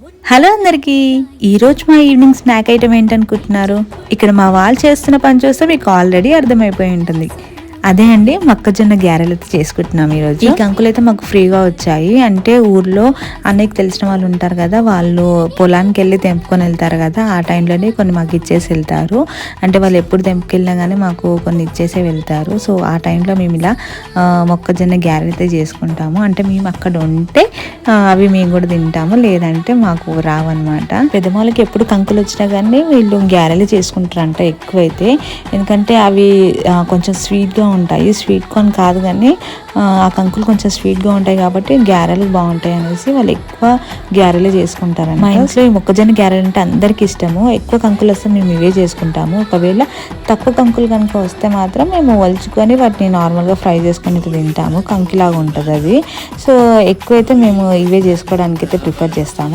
Hello అందరికీ. ఈరోజు మా ఈవినింగ్ స్నాక్ ఐటమ్ ఏంటనుకుంటున్నారు? ఇక్కడ మా వాళ్ళు చేస్తున్న పని చూస్తే మీకు ఆల్రెడీ అర్థమైపోయి ఉంటుంది. అదే అండి మొక్కజొన్న గ్యారెలతో అయితే చేసుకుంటున్నాం ఈరోజు. ఈ కంకులు అయితే మాకు ఫ్రీగా వచ్చాయి. అంటే ఊర్లో అన్నయ్యకి తెలిసిన వాళ్ళు ఉంటారు కదా వాళ్ళు పొలానికి వెళ్ళి తెంపుకొని వెళ్తారు కదా ఆ టైంలోనే కొన్ని మాకు ఇచ్చేసి వెళ్తారు. అంటే వాళ్ళు ఎప్పుడు తెంపుకెళ్ళినా కానీ మాకు కొన్ని ఇచ్చేసే వెళ్తారు. సో ఆ టైంలో మేము ఇలా మొక్కజొన్న గ్యారెలు అయితే చేసుకుంటాము. అంటే మేము అక్కడ ఉంటే అవి మేము కూడా తింటాము. లేదంటే మాకు రావన్నమాట. పెద్దమాలకి ఎప్పుడు కంకులు వచ్చినా కానీ వీళ్ళు గ్యారెలు చేసుకుంటారంట ఎక్కువైతే. ఎందుకంటే అవి కొంచెం స్వీట్గా ఉంటాయి. స్వీట్ కార్న్ కాదు కానీ ఆ, కంకులు కొంచెం స్వీట్గా ఉంటాయి కాబట్టి గ్యారెలు బాగుంటాయి అనేసి వాళ్ళు ఎక్కువ గ్యారెలు చేసుకుంటారు మా ఇంట్లో ఈ మొక్కజొన్న గ్యారెలు అంటే అందరికి ఇష్టము. ఎక్కువ కంకులు వస్తే మేము ఇవే చేసుకుంటాము. ఒకవేళ తక్కువ కంకులు కనుక వస్తే మాత్రం మేము వలుచుకొని వాటిని నార్మల్గా ఫ్రై చేసుకొని అయితే తింటాము. కంకిలాగా ఉంటుంది అది. సో ఎక్కువైతే మేము ఇవే చేసుకోవడానికి అయితే ప్రిఫర్ చేస్తాము.